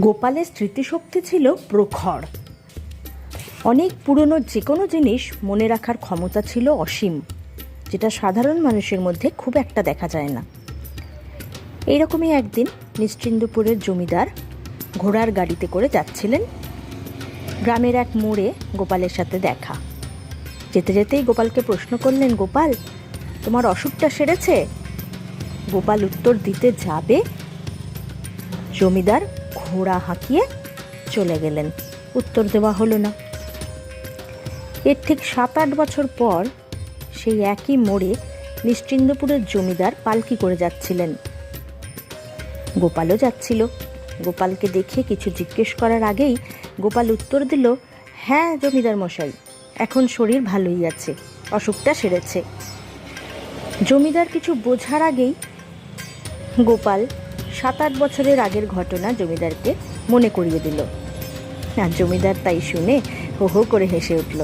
গোপালের স্মৃতিশক্তি ছিল প্রখর। অনেক পুরনো যে কোনো জিনিস মনে রাখার ক্ষমতা ছিল অসীম, যেটা সাধারণ মানুষের মধ্যে খুব একটা দেখা যায় না। এইরকমই একদিন নিশ্চিন্দপুরের জমিদার ঘোড়ার গাড়িতে করে যাচ্ছিলেন গ্রামের এক মোড়ে গোপালের সাথে দেখা। যেতে যেতেই গোপালকে প্রশ্ন করলেন, গোপাল, তোমার অসুখটা সেরেছে? গোপাল উত্তর দিতে, যাবে। জমিদার ঘোড়া হাঁকিয়ে চলে গেলেন। উত্তর দেওয়া হলো না। এর ঠিক সাত আট বছর পর সেই একই মোড়ে নিশ্চিন্দপুরের জমিদার পালকি করে যাচ্ছিলেন। গোপালও যাচ্ছিল। গোপালকে দেখে কিছু জিজ্ঞেস করার আগেই গোপাল উত্তর দিল হ্যাঁ জমিদার মশাই, এখন শরীর ভালোই আছে, অসুখটা সেরেছে। জমিদার কিছু বোঝার আগেই গোপাল সাত আট বছরের আগের ঘটনা জমিদারকে মনে করিয়ে দিল। আর জমিদার তাই শুনে হো হো করে হেসে উঠল।